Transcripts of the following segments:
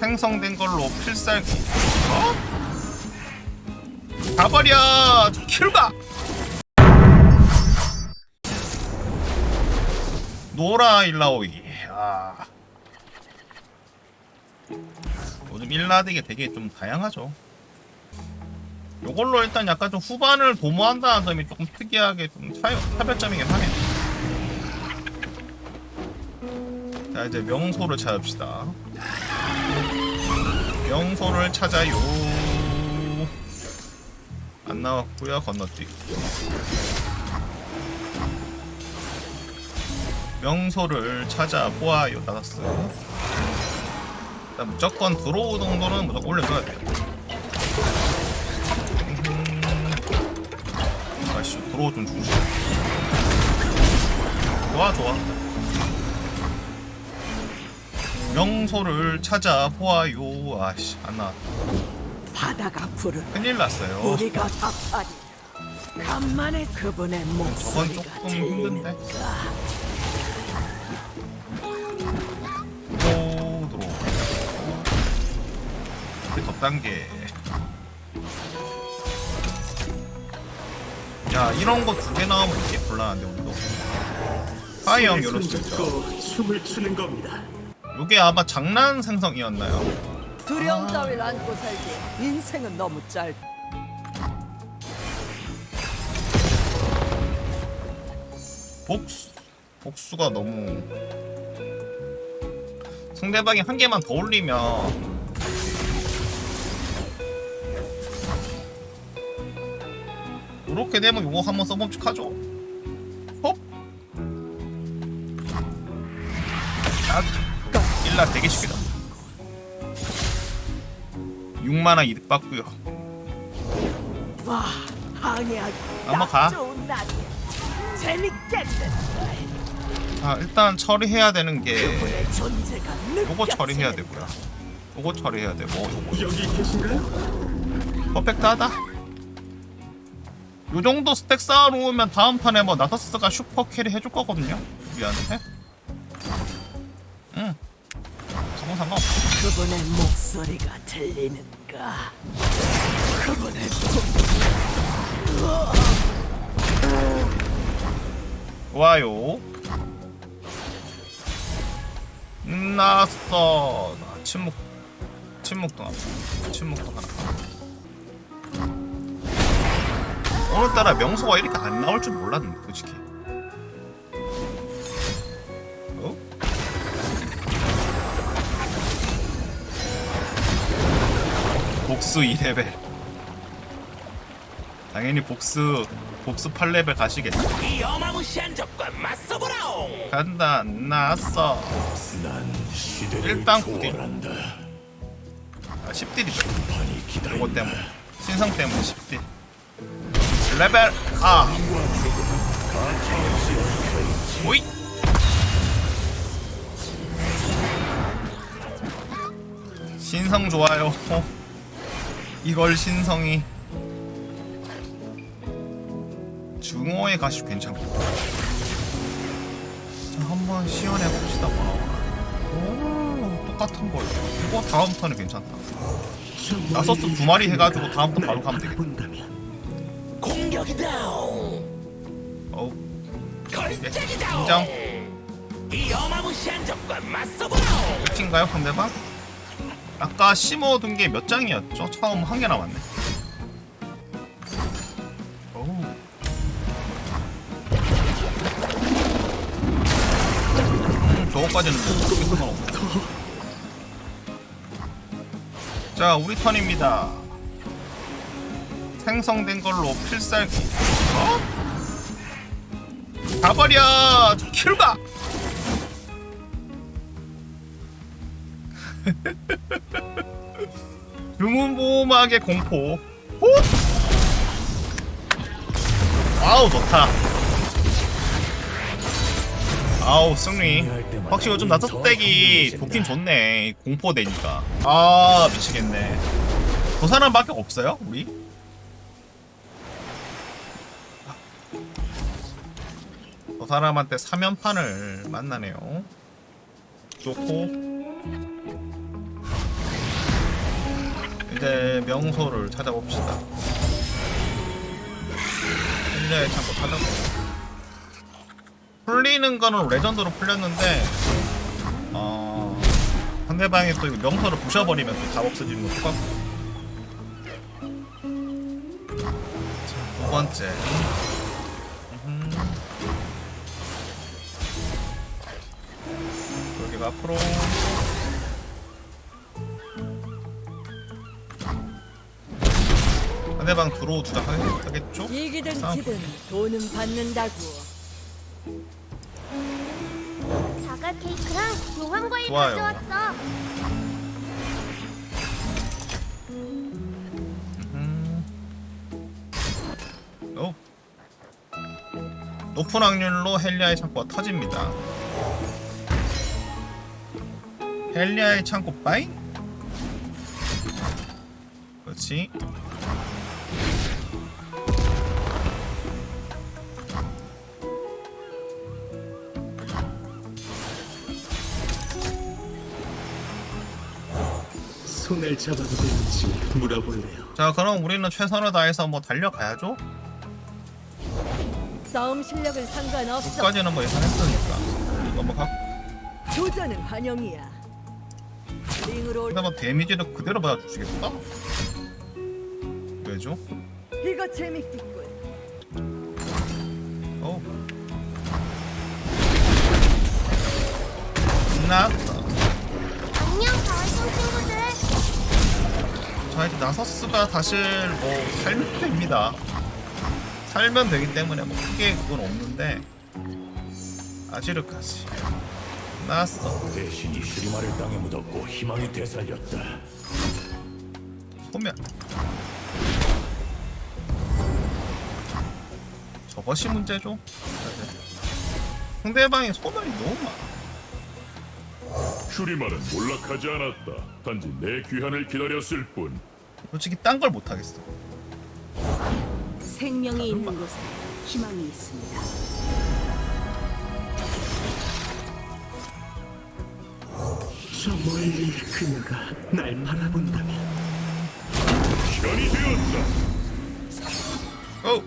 생성된 걸로 필살기. 어? 가버려! 킬가! 노라 일라오이. 아. 요즘 일라덱이 되게 좀 다양하죠. 요걸로 일단 약간 좀 후반을 도모한다는 점이 조금 특이하게 좀 차, 차별점이긴 하네 자 이제 명소를 찾읍시다 명소를 찾아요. 안 나왔고요 건너뛰기. 명소를 찾아보아요. 나갔어 일단 무조건 드로우 정도는 무조건 올려줘야 돼요. 음, 아씨 드로우 좀 주시 좋아 좋아 명소를 찾아보아요. 아씨 안 나왔다 바다가 부르. 큰일 났어요. 우리가 답하리. 간만에 그분의 저건 목소리가 조금 힘든데. 들리는가 또 들어오고. 우리 덧단계. 야 이런 거 두 개 나오면 되게 곤란한데 우리도? 파이형 요럴 수 있죠 춤을 추는 겁니다. 요게 아마 장난 생성이었나요? 두려움 따위를 안고 살기 인생은 너무 짧. 복수 복수가 너무 상대방이 한 개만 더 올리면 이렇게 되면 요거 한번 써봄직하죠 일라 되게 쉽다 6만원 이득 받고요 와 항해하기 한번 딱 가. 좋은 날이야 재밌겠는 자 일단 처리해야 되는 게 그분의 존재가 요거 처리해야 되고요 요거 처리해야 되고 요거 여기 계신가요? 퍼펙트하다. 요 정도 스택 쌓아놓으면 다음 판에 뭐 나서스가 슈퍼 캐리 해줄 거거든요. 미안해. 상관없어. 그분의 목소리가 들리는가 그분의 좋아요. 났어. 나 침묵. 침묵도 하나. 침묵도 하나. 오늘따라 명소가 이렇게 안 나올 줄 몰랐는데 솔직히. 복수 2레벨. 당연히 복수 복수 8레벨 가시겠죠. 이 어마무시한 적과 맞서보라옹! 간다 나왔어 일단 구경. 초월한다. 아 10딜이죠 판이 이거. 때문에 신성 때문에 10딜 레벨 아 오이 신성 좋아요 어. 이걸 신성이 중호의 가시 괜찮고 자 한번 시연해 봅시다 오 똑같은 걸 이거 다음 턴에 괜찮다 나서스 두 마리 해가지고 다음 턴 바로 가면 되겠다 본다면 공격이다옹! 어우 걸작이다옹! 인정 이 어마무시한 적과 맞서보라옹! 끝인가요 상대방? 아까 심어둔 게 몇 장이었죠? 처음 한 개 남았네. 음, 저거까지는 어떻게 상관없어 자 우리 턴입니다. 생성된 걸로 필살기. 어? 가버려! 킬가 주문보호막의 공포. 호! 아우 좋다. 아우 승리. 확실히 요즘 나서스댁이 좋긴 좋네 공포 되니까. 아 미치겠네. 저 사람밖에 없어요 우리? 저 사람한테 사면판을 만나네요. 좋고 이제 명소를 찾아봅시다. 헬리아의 창고 찾아보고. 풀리는 거는 레전드로 풀렸는데, 어, 상대방이 또 명소를 부셔버리면 또 답 없어지는 거 똑같고. 자, 두 번째. 음흠. 여기가 앞으로. 상대방 들어오 주자 하- 하겠죠? 이기든 싸움. 지든 돈은 받는다고. 사과 케이크랑 용암 과일 좋아요. 가져왔어. 오. 높은 확률로 헬리아의 창고가 터집니다. 헬리아의 창고 빠잉? 그렇지. 손을 잡아도 되는지 물어볼래요. 자, 그럼 우리는 최선을 다해서 뭐 달려가야죠. 싸움 실력은 상관없어. 끝까지는 뭐 예상했으니까. 이거 뭐. 도전은 환영이야. 링으로 올- 근데 뭐 데미지를 그대로 받아주시겠다? 왜죠? 이거 재밌겠군. 어. 나왔다. 안녕, 가을송 친구들. 자 이제 나서스가 사실 뭐 살면 됩니다. 살면 되기 때문에 뭐 크게 그건 없는데 아지르까지 나왔어 대신이 슈리마를 땅에 묻었고 희망이 되살렸다. 소면 저것이 문제죠. 사실. 상대방이 소면이 너무 많아. 슈리마는 몰락하지 않았다. 단지 내 귀환을 기다렸을 뿐. 솔직히 딴 걸 못 하겠어. 생명이 있는 곳에 희망이 있습니다. 저 멀리 그녀가 날 바라본다면 시간이 되었다. 고!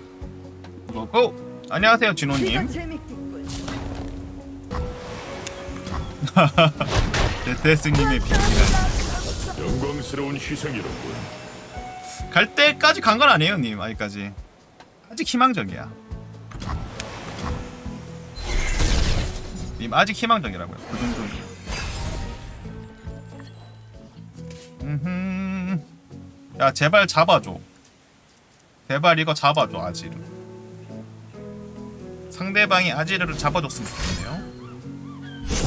고! 고! 안녕하세요 진호님. 재밌겠군. 데스님의 비밀은 영광스러운 희생이로군. 갈 때까지 간 건 아니에요, 님. 아직까지. 아직 희망적이야. 님 아직 희망적이라고요. 그 정도. 음흠. 야 제발 잡아줘. 제발 이거 잡아줘 아지르. 상대방이 아지르를 잡아줬으면 좋겠네요.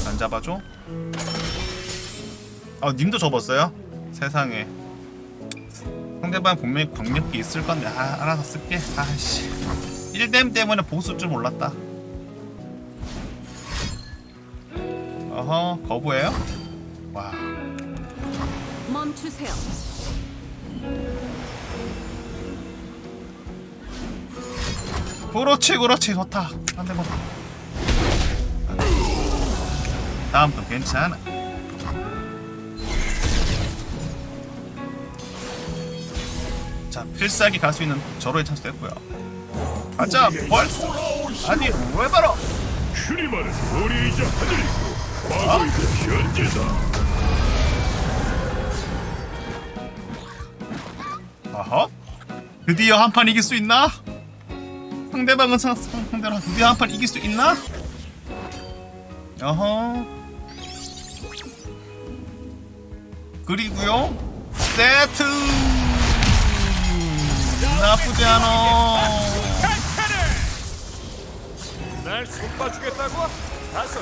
안 잡아줘? 아 님도 접었어요? 세상에. 상대방 분명히 광력기 있을 건데 아 알아서 쓸게. 아씨. 1댐 때문에 보수 줄 몰랐다. 어허 거부해요? 와. 멈추세요. 그렇지 그렇지. 좋다. 한 대만. 다음도 괜찮아 자 필살기 갈 수 있는 절호의 찬스 됐고요 가자 벌써 아니 왜 바로 슈리마는 우리이자 하늘이고 과거이자 현재다. 어허? 드디어 한 판 이길 수 있나? 상대방은 상- 상대랑 드디어 한 판 이길 수 있나? 어허 그리고요 세트 나쁘지 않아 날 속봐주겠다고? 가서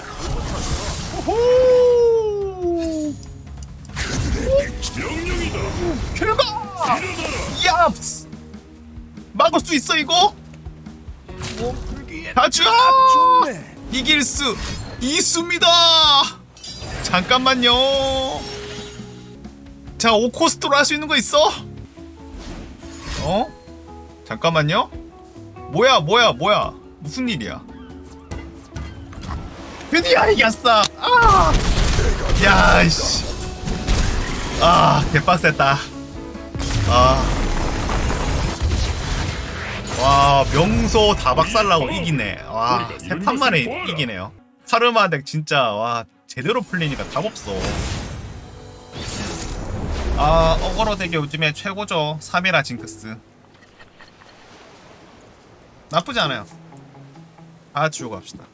후 명령이다. 결과. 얍스 막을 수 있어 이거? 가자 이길 수 있습니다 잠깐만요 자 오코스트로 할 수 있는 거 있어? 어? 잠깐만요 뭐야 뭐야 뭐야 무슨 일이야 드디어 이겼어 아! 야이씨 아 개빡셌다 아. 와, 명소 다 박살나고 이기네. 와, 세 판 만에 이기네요. 카르마 덱 진짜, 와, 제대로 풀리니까 답 없어. 아, 어거로 덱이 요즘에 최고죠. 3이라 징크스. 나쁘지 않아요. 다 지우고 합시다.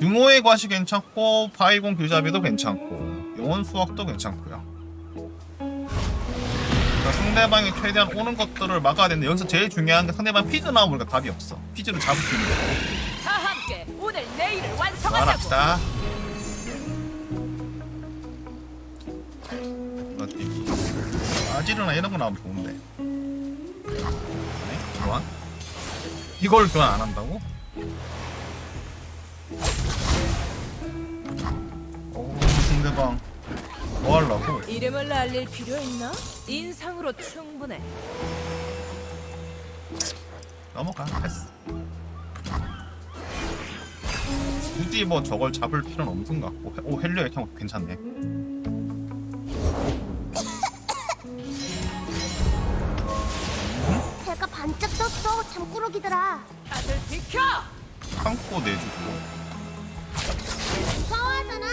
유모의 과시 괜찮고, 바이공 교잡이도 괜찮고, 영원 수학도 괜찮고요. 그러니까 상대방이 최대한 오는 것들을 막아야 되는데 여기서 제일 중요한 게 상대방 피즈 나오니까 답이 없어. 피즈를 잡을 수 있는 거. 말합시다. 아지르나 이런 거 나오면 좋은데. 네? 교환? 이걸 교환 안 한다고? 오, 상대방 뭐 하려고? 이름을 알릴 필요 있나? 인상으로 충분해. 넘어가 패스 굳이 뭐 저걸 잡을 필요는 없는 것 같고 오 헬리오 이렇게 하면 괜찮네 잠꾸러기들아. 다들 비켜! 창고 내주고 무서워하잖아.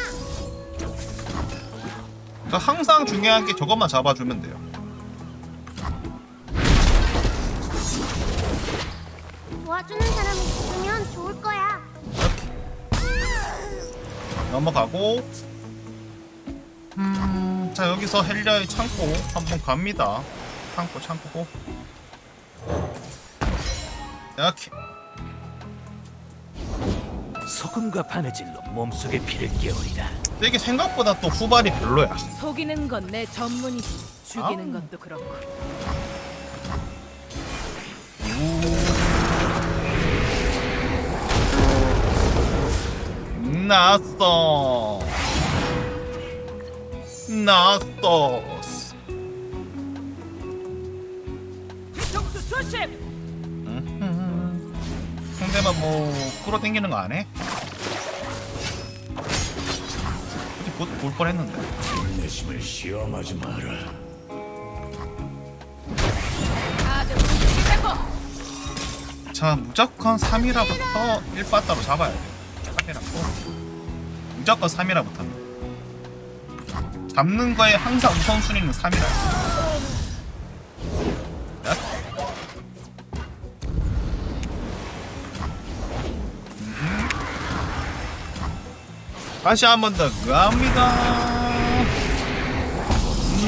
그러니까 항상 중요한 게 저것만 잡아주면 돼요 도와주는 사람이 있으면 좋을 거야. 넘어가고 음, 자 여기서 헬리아의 창고 한번 갑니다 창고 창고 이렇게 소금과 바느질로 몸속의 피를 깨우리라. 이게 생각보다 또 후발이 별로야 속이는 건 내 전문이지. 죽이는 아우. 것도 그렇고. 나왔어 나왔어 뒤통수 조심! 상 대만 뭐 끌어당기는 거 안 해? 어디 볼, 볼 뻔했는데. 내심을 시험하지 마라. 자 무조건 3이라부터 1빠따로 잡아야 돼. 3이라고. 무조건 3이라부터 잡는 거에 항상 우선순위는 3이라 다시 한 번 더 갑니다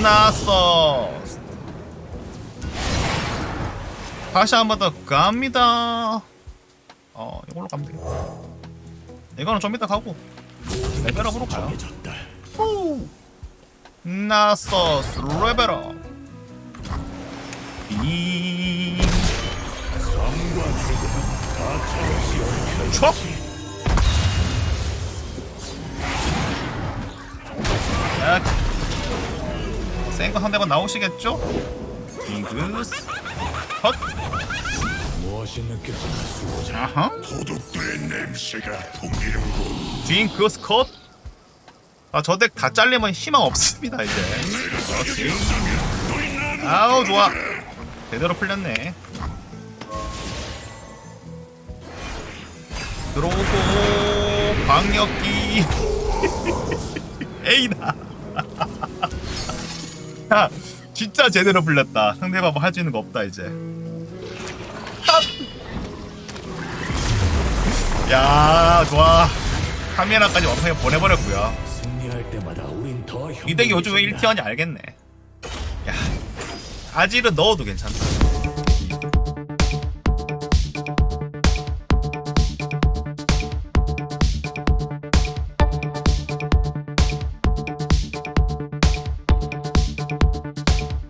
나서 다시 한 번 더 갑니다. 어, 이걸로 가면 되겠다. 이거는 좀 이따 가고 레벨업으로 가요. 정해졌다. 나서스 레벨업. 이삶 센거 상대방 나오시겠죠? 잉그스 헛. 무엇이 느껴지나 수호자. 아하. 도둑들의 냄새가 풍기는군. 징크스 컷. 아, 저 덱 다 잘리면 희망 없습니다, 이제. 아우, 좋아. 제대로 풀렸네. 들어오고, 방역기. 에이다. 야, 진짜 제대로 풀렸다. 상대방 뭐 할 수 있는 거 없다, 이제. 야, 좋아. 카메라까지 완성해 더이 덱이 요즘에 1티어인지 알겠네. 야, 아지를 넣어도 괜찮다.